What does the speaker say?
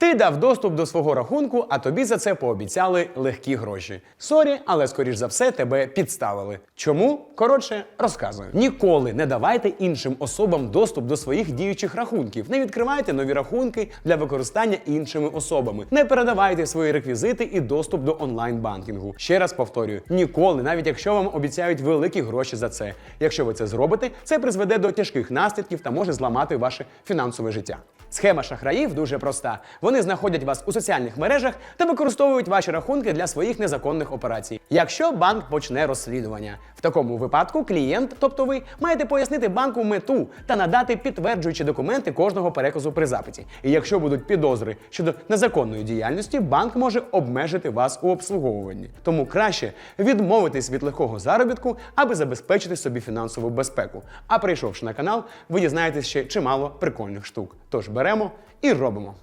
Ти дав доступ до свого рахунку, а тобі за це пообіцяли легкі гроші. Сорі, але скоріш за все тебе підставили. Чому? Коротше, розказую. Ніколи не давайте іншим особам доступ до своїх діючих рахунків. Не відкривайте нові рахунки для використання іншими особами. Не передавайте свої реквізити і доступ до онлайн-банкінгу. Ще раз повторюю: ніколи, навіть якщо вам обіцяють великі гроші за це. Якщо ви це зробите, це призведе до тяжких наслідків та може зламати ваше фінансове життя. Схема шахраїв дуже проста. Вони знаходять вас у соціальних мережах та використовують ваші рахунки для своїх незаконних операцій. Якщо банк почне розслідування, в такому випадку клієнт, тобто ви, маєте пояснити банку мету та надати підтверджуючі документи кожного переказу при запиті. І якщо будуть підозри щодо незаконної діяльності, банк може обмежити вас у обслуговуванні. Тому краще відмовитись від легкого заробітку, аби забезпечити собі фінансову безпеку. А прийшовши на канал, ви дізнаєтесь ще чимало прикольних штук. Тож беремо і робимо.